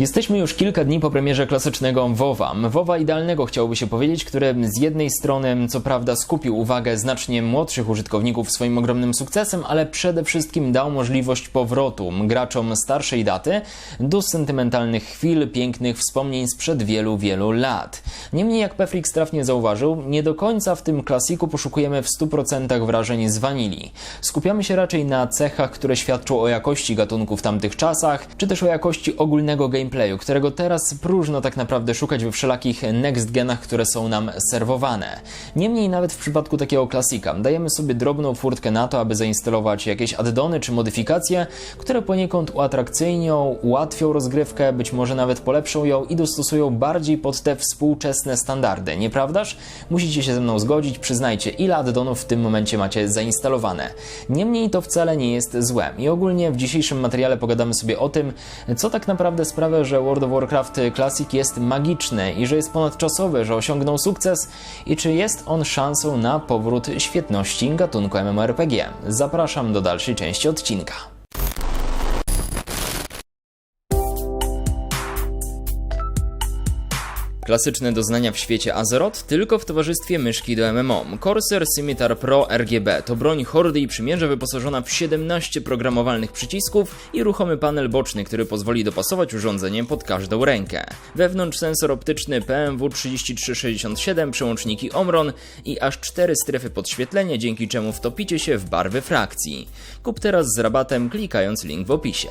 Jesteśmy już kilka dni po premierze klasycznego WoWa. WoWa idealnego chciałoby się powiedzieć, który z jednej strony co prawda skupił uwagę znacznie młodszych użytkowników swoim ogromnym sukcesem, ale przede wszystkim dał możliwość powrotu graczom starszej daty do sentymentalnych chwil, pięknych wspomnień sprzed wielu, wielu lat. Niemniej jak Pefrix trafnie zauważył, nie do końca w tym klasiku poszukujemy w 100% wrażeń z wanilii. Skupiamy się raczej na cechach, które świadczą o jakości gatunku w tamtych czasach, czy też o jakości ogólnego gameplayu którego teraz próżno tak naprawdę szukać we wszelakich next genach, które są nam serwowane. Niemniej nawet w przypadku takiego klasika dajemy sobie drobną furtkę na to, aby zainstalować jakieś addony czy modyfikacje, które poniekąd uatrakcyjnią, ułatwią rozgrywkę, być może nawet polepszą ją i dostosują bardziej pod te współczesne standardy, nieprawdaż? Musicie się ze mną zgodzić, przyznajcie, ile addonów w tym momencie macie zainstalowane. Niemniej to wcale nie jest złe i ogólnie w dzisiejszym materiale pogadamy sobie o tym, co tak naprawdę sprawia, że World of Warcraft Classic jest magiczny i że jest ponadczasowy, że osiągnął sukces i czy jest on szansą na powrót świetności gatunku MMORPG. Zapraszam do dalszej części odcinka. Klasyczne doznania w świecie Azeroth tylko w towarzystwie myszki do MMO. Corsair Scimitar Pro RGB to broń Hordy i Przymierze wyposażona w 17 programowalnych przycisków i ruchomy panel boczny, który pozwoli dopasować urządzenie pod każdą rękę. Wewnątrz sensor optyczny PMW 3367, przełączniki Omron i aż 4 strefy podświetlenia, dzięki czemu wtopicie się w barwy frakcji. Kup teraz z rabatem klikając link w opisie.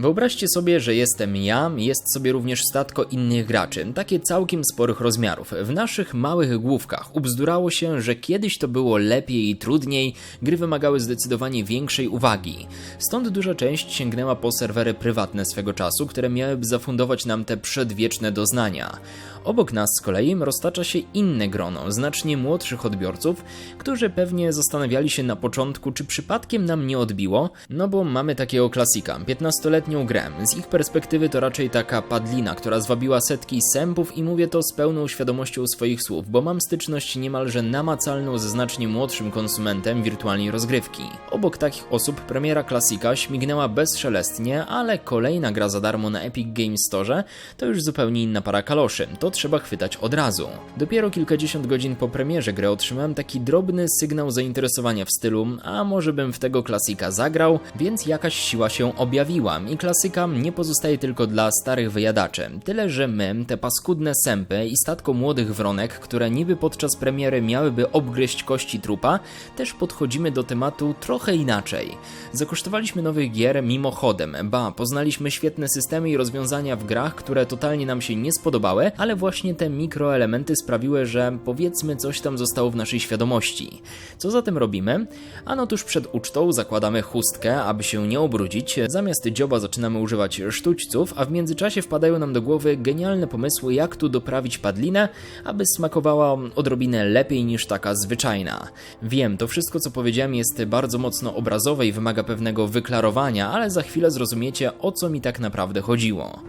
Wyobraźcie sobie, że jestem ja, jest sobie również statko innych graczy, takie całkiem sporych rozmiarów. W naszych małych główkach ubzdurało się, że kiedyś to było lepiej i trudniej, gry wymagały zdecydowanie większej uwagi. Stąd duża część sięgnęła po serwery prywatne swego czasu, które miałyby zafundować nam te przedwieczne doznania. Obok nas z kolei roztacza się inne grono, znacznie młodszych odbiorców, którzy pewnie zastanawiali się na początku, czy przypadkiem nam nie odbiło, no bo mamy takiego klasika, 15-letnią grę. Z ich perspektywy to raczej taka padlina, która zwabiła setki sępów i mówię to z pełną świadomością swoich słów, bo mam styczność niemalże namacalną ze znacznie młodszym konsumentem wirtualnej rozgrywki. Obok takich osób premiera klasika śmignęła bezszelestnie, ale kolejna gra za darmo na Epic Games Store to już zupełnie inna para kaloszy. To trzeba chwytać od razu. Dopiero kilkadziesiąt godzin po premierze gry otrzymałem taki drobny sygnał zainteresowania w stylu, a może bym w tego klasika zagrał, więc jakaś siła się objawiła i klasyka nie pozostaje tylko dla starych wyjadaczy. Tyle, że my, te paskudne sępy i statko młodych wronek, które niby podczas premiery miałyby obgryźć kości trupa, też podchodzimy do tematu trochę inaczej. Zakosztowaliśmy nowych gier mimochodem, ba, poznaliśmy świetne systemy i rozwiązania w grach, które totalnie nam się nie spodobały, ale właśnie te mikroelementy sprawiły, że powiedzmy coś tam zostało w naszej świadomości. Co zatem robimy? Ano tuż przed ucztą zakładamy chustkę, aby się nie ubrudzić, zamiast dzioba zaczynamy używać sztućców, a w międzyczasie wpadają nam do głowy genialne pomysły, jak tu doprawić padlinę, aby smakowała odrobinę lepiej niż taka zwyczajna. Wiem, to wszystko co powiedziałem jest bardzo mocno obrazowe i wymaga pewnego wyklarowania, ale za chwilę zrozumiecie o co mi tak naprawdę chodziło.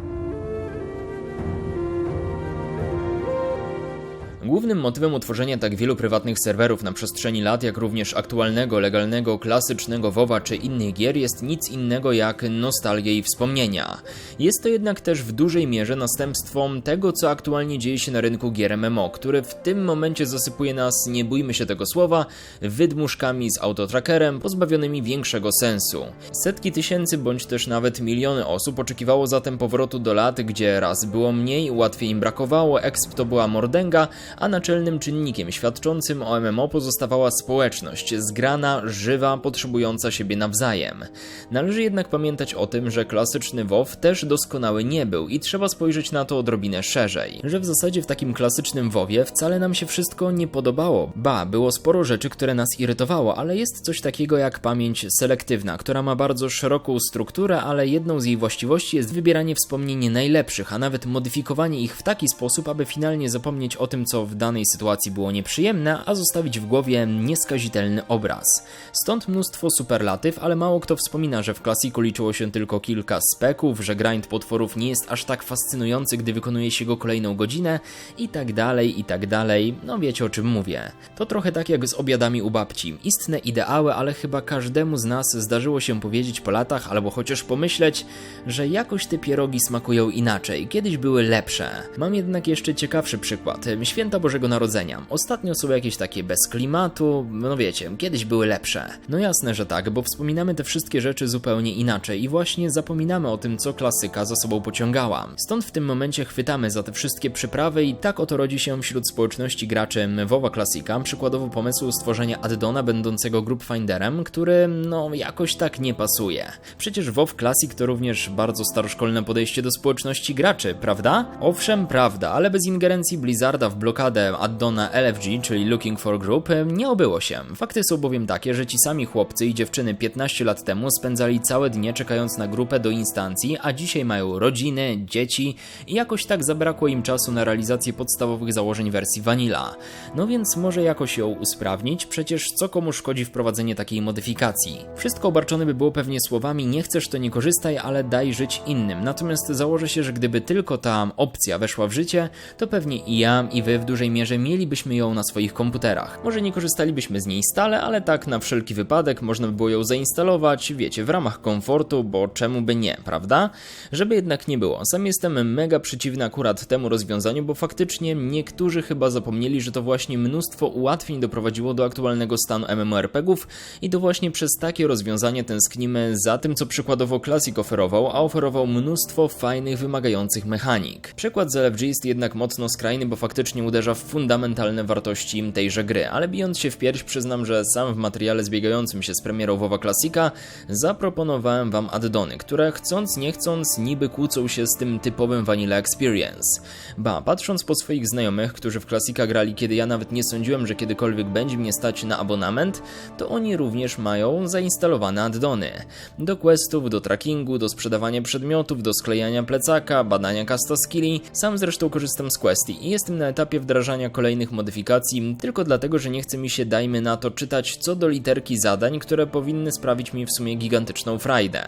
Głównym motywem utworzenia tak wielu prywatnych serwerów na przestrzeni lat, jak również aktualnego, legalnego, klasycznego WoWa czy innych gier jest nic innego jak nostalgia i wspomnienia. Jest to jednak też w dużej mierze następstwem tego, co aktualnie dzieje się na rynku gier MMO, który w tym momencie zasypuje nas, nie bójmy się tego słowa, wydmuszkami z autotrackerem pozbawionymi większego sensu. Setki tysięcy bądź też nawet miliony osób oczekiwało zatem powrotu do lat, gdzie raz było mniej, łatwiej im brakowało, exp to była mordęga, a naczelnym czynnikiem świadczącym o MMO pozostawała społeczność, zgrana, żywa, potrzebująca siebie nawzajem. Należy jednak pamiętać o tym, że klasyczny WoW też doskonały nie był i trzeba spojrzeć na to odrobinę szerzej. Że w zasadzie w takim klasycznym WoWie wcale nam się wszystko nie podobało. Ba, było sporo rzeczy, które nas irytowało, ale jest coś takiego jak pamięć selektywna, która ma bardzo szeroką strukturę, ale jedną z jej właściwości jest wybieranie wspomnień najlepszych, a nawet modyfikowanie ich w taki sposób, aby finalnie zapomnieć o tym, co w danej sytuacji było nieprzyjemne, a zostawić w głowie nieskazitelny obraz. Stąd mnóstwo superlatyw, ale mało kto wspomina, że w klasiku liczyło się tylko kilka speków, że grind potworów nie jest aż tak fascynujący, gdy wykonuje się go kolejną godzinę i tak dalej, i tak dalej. No wiecie o czym mówię. To trochę tak jak z obiadami u babci. Istne ideały, ale chyba każdemu z nas zdarzyło się powiedzieć po latach, albo chociaż pomyśleć, że jakoś te pierogi smakują inaczej, kiedyś były lepsze. Mam jednak jeszcze ciekawszy przykład. Święta Bożego Narodzenia. Ostatnio są jakieś takie bez klimatu, no wiecie, kiedyś były lepsze. No jasne, że tak, bo wspominamy te wszystkie rzeczy zupełnie inaczej i właśnie zapominamy o tym, co klasyka za sobą pociągała. Stąd w tym momencie chwytamy za te wszystkie przyprawy i tak oto rodzi się wśród społeczności graczy WoWa Klasika przykładowo pomysł stworzenia addona będącego group finderem, który no jakoś tak nie pasuje. Przecież WoW Classic to również bardzo staroszkolne podejście do społeczności graczy, prawda? Owszem, prawda, ale bez ingerencji Blizzarda w blokadę addona LFG, czyli Looking for Group, nie obyło się. Fakty są bowiem takie, że ci sami chłopcy i dziewczyny 15 lat temu spędzali całe dnie czekając na grupę do instancji, a dzisiaj mają rodziny, dzieci i jakoś tak zabrakło im czasu na realizację podstawowych założeń wersji Vanilla. No więc może jakoś ją usprawnić, przecież co komu szkodzi wprowadzenie takiej modyfikacji? Wszystko obarczone by było pewnie słowami nie chcesz to nie korzystaj, ale daj żyć innym. Natomiast założę się, że gdyby tylko ta opcja weszła w życie, to pewnie i ja i wy w dużej mierze mielibyśmy ją na swoich komputerach. Może nie korzystalibyśmy z niej stale, ale tak na wszelki wypadek można by było ją zainstalować, wiecie, w ramach komfortu, bo czemu by nie, prawda? Żeby jednak nie było. Sam jestem mega przeciwny akurat temu rozwiązaniu, bo faktycznie niektórzy chyba zapomnieli, że to właśnie mnóstwo ułatwień doprowadziło do aktualnego stanu MMORPGów i to właśnie przez takie rozwiązanie tęsknimy za tym, co przykładowo Classic oferował, a oferował mnóstwo fajnych, wymagających mechanik. Przykład z LFG jest jednak mocno skrajny, bo faktycznie uderza w fundamentalne wartości tejże gry, ale bijąc się w pierś przyznam, że sam w materiale zbiegającym się z premierą WoWa Classica zaproponowałem wam addony, które chcąc nie chcąc niby kłócą się z tym typowym Vanilla Experience. Ba, patrząc po swoich znajomych, którzy w Classica grali kiedy ja nawet nie sądziłem, że kiedykolwiek będzie mnie stać na abonament, to oni również mają zainstalowane addony. Do questów, do trackingu, do sprzedawania przedmiotów, do sklejania plecaka, badania casta skilli. Sam zresztą korzystam z Questy i jestem na etapie wdrażania kolejnych modyfikacji, tylko dlatego, że nie chce mi się, dajmy na to, czytać co do literki zadań, które powinny sprawić mi w sumie gigantyczną frajdę.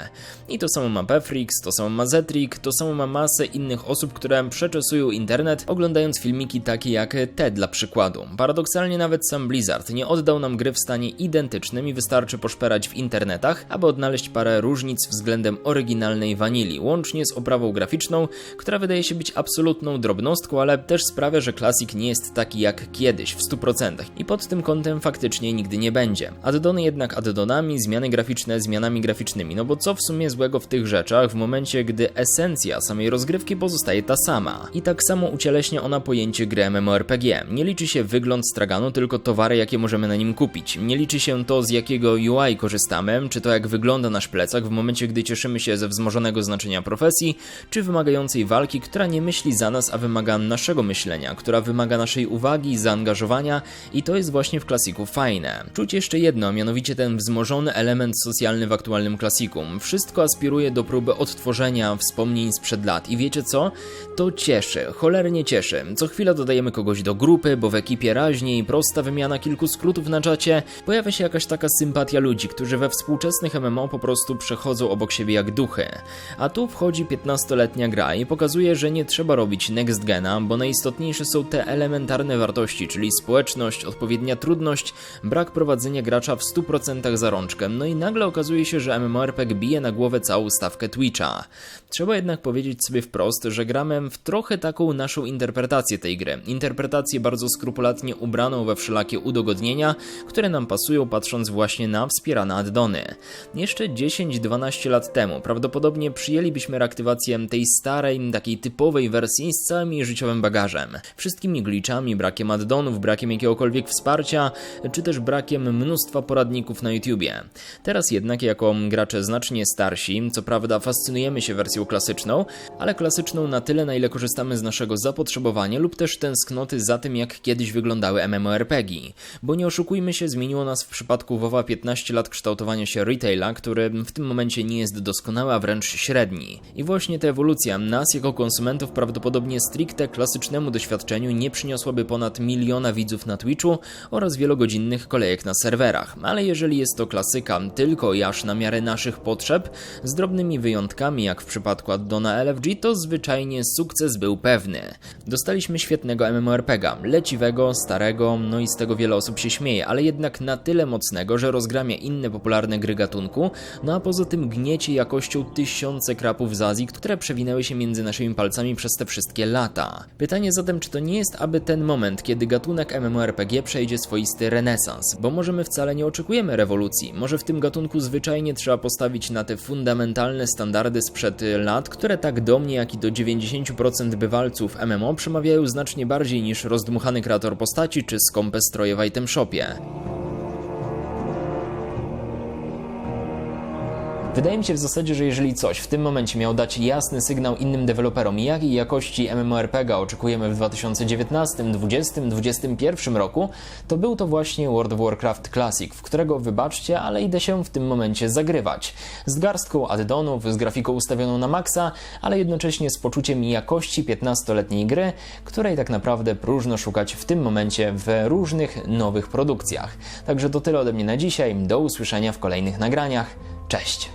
I to samo ma Pefrix, to samo ma Zetrik, to samo ma masę innych osób, które przeczesują internet, oglądając filmiki takie jak te dla przykładu. Paradoksalnie nawet sam Blizzard nie oddał nam gry w stanie identycznym i wystarczy poszperać w internetach, aby odnaleźć parę różnic względem oryginalnej wanili, łącznie z oprawą graficzną, która wydaje się być absolutną drobnostką, ale też sprawia, że Nie jest taki jak kiedyś w 100% i pod tym kątem faktycznie nigdy nie będzie. Addony jednak addonami, zmiany graficzne zmianami graficznymi, no bo co w sumie złego w tych rzeczach w momencie, gdy esencja samej rozgrywki pozostaje ta sama. I tak samo ucieleśnia ona pojęcie gry MMORPG. Nie liczy się wygląd straganu, tylko towary, jakie możemy na nim kupić. Nie liczy się to, z jakiego UI korzystamy, czy to jak wygląda nasz plecak w momencie, gdy cieszymy się ze wzmożonego znaczenia profesji, czy wymagającej walki, która nie myśli za nas, a wymaga naszego myślenia, która wymaga naszej uwagi, zaangażowania i to jest właśnie w klasiku fajne. Czuć jeszcze jedno, mianowicie ten wzmożony element socjalny w aktualnym klasikum. Wszystko aspiruje do próby odtworzenia wspomnień sprzed lat i wiecie co? To cieszy, cholernie cieszy. Co chwilę dodajemy kogoś do grupy, bo w ekipie raźniej, prosta wymiana kilku skrótów na czacie, pojawia się jakaś taka sympatia ludzi, którzy we współczesnych MMO po prostu przechodzą obok siebie jak duchy. A tu wchodzi 15-letnia gra i pokazuje, że nie trzeba robić next gena, bo najistotniejsze są te elementarne wartości, czyli społeczność, odpowiednia trudność, brak prowadzenia gracza w 100% za rączkę. No i nagle okazuje się, że MMORPG bije na głowę całą stawkę Twitcha. Trzeba jednak powiedzieć sobie wprost, że gramy w trochę taką naszą interpretację tej gry. Interpretację bardzo skrupulatnie ubraną we wszelakie udogodnienia, które nam pasują patrząc właśnie na wspierane addony. Jeszcze 10-12 lat temu prawdopodobnie przyjęlibyśmy reaktywację tej starej, takiej typowej wersji z całym jej życiowym bagażem. Wszystkimi glitchami, brakiem addonów, brakiem jakiegokolwiek wsparcia, czy też brakiem mnóstwa poradników na YouTubie. Teraz jednak jako gracze znacznie starsi, co prawda fascynujemy się wersją klasyczną, ale klasyczną na tyle, na ile korzystamy z naszego zapotrzebowania lub też tęsknoty za tym, jak kiedyś wyglądały MMORPG. Bo nie oszukujmy się, zmieniło nas w przypadku WoWa 15 lat kształtowania się retaila, który w tym momencie nie jest doskonały, a wręcz średni. I właśnie ta ewolucja nas jako konsumentów prawdopodobnie stricte klasycznemu doświadczeniu nie przyniosłaby ponad miliona widzów na Twitchu oraz wielogodzinnych kolejek na serwerach, ale jeżeli jest to klasyka tylko i aż na miarę naszych potrzeb, z drobnymi wyjątkami jak w przypadku addona LFG, to zwyczajnie sukces był pewny. Dostaliśmy świetnego MMORPGa, leciwego, starego, no i z tego wiele osób się śmieje, ale jednak na tyle mocnego, że rozgramia inne popularne gry gatunku, no a poza tym gniecie jakością tysiące krapów z Azji, które przewinęły się między naszymi palcami przez te wszystkie lata. Pytanie zatem, czy to nie jest aby ten moment, kiedy gatunek MMORPG przejdzie swoisty renesans, bo może my wcale nie oczekujemy rewolucji, może w tym gatunku zwyczajnie trzeba postawić na te fundamentalne standardy sprzed lat, które tak do mnie, jak i do 90% bywalców MMO przemawiają znacznie bardziej niż rozdmuchany kreator postaci czy skąpe stroje w item shopie. Wydaje mi się w zasadzie, że jeżeli coś w tym momencie miał dać jasny sygnał innym deweloperom, jakiej jakości MMORPG oczekujemy w 2019, 2020, 2021 roku, to był to właśnie World of Warcraft Classic, w którego, wybaczcie, ale idę się w tym momencie zagrywać. Z garstką addonów, z grafiką ustawioną na maksa, ale jednocześnie z poczuciem jakości 15-letniej gry, której tak naprawdę próżno szukać w tym momencie w różnych nowych produkcjach. Także to tyle ode mnie na dzisiaj. Do usłyszenia w kolejnych nagraniach. Cześć!